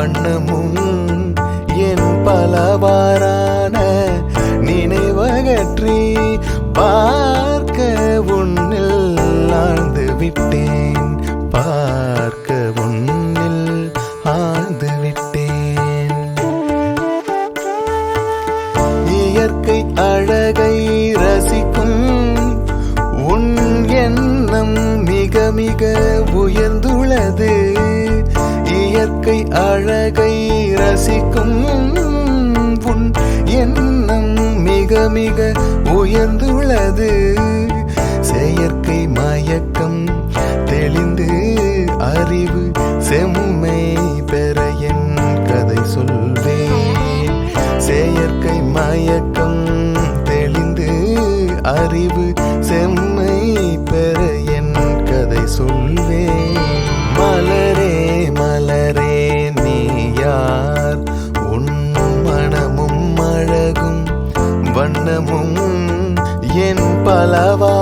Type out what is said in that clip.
வண்ணமும் என் பலவாறான நினைவகற்றி பார்க்க உன்னில் ஆழ்ந்து விட்டேன். பார்க்க உன்னில் ஆழ்ந்து விட்டேன். இயற்கை அழகை ரசிக்கும் உன் எண்ணம் மிக மிக உயர்ந்துள்ளது. இயற்கை அழகை ரசிக்கும் உன் எண்ணம் மிக மிக உயர்ந்துள்ளது. செயற்கை மயக்கம் தெளிந்து அறிவு செம்மை பெற என் கதை சொல்வேன். செயற்கை மயக்கம் தெளிந்து அறிவு செம்மை பெற என் கதை சொல்வேன். வண்ணமும் என் பலவா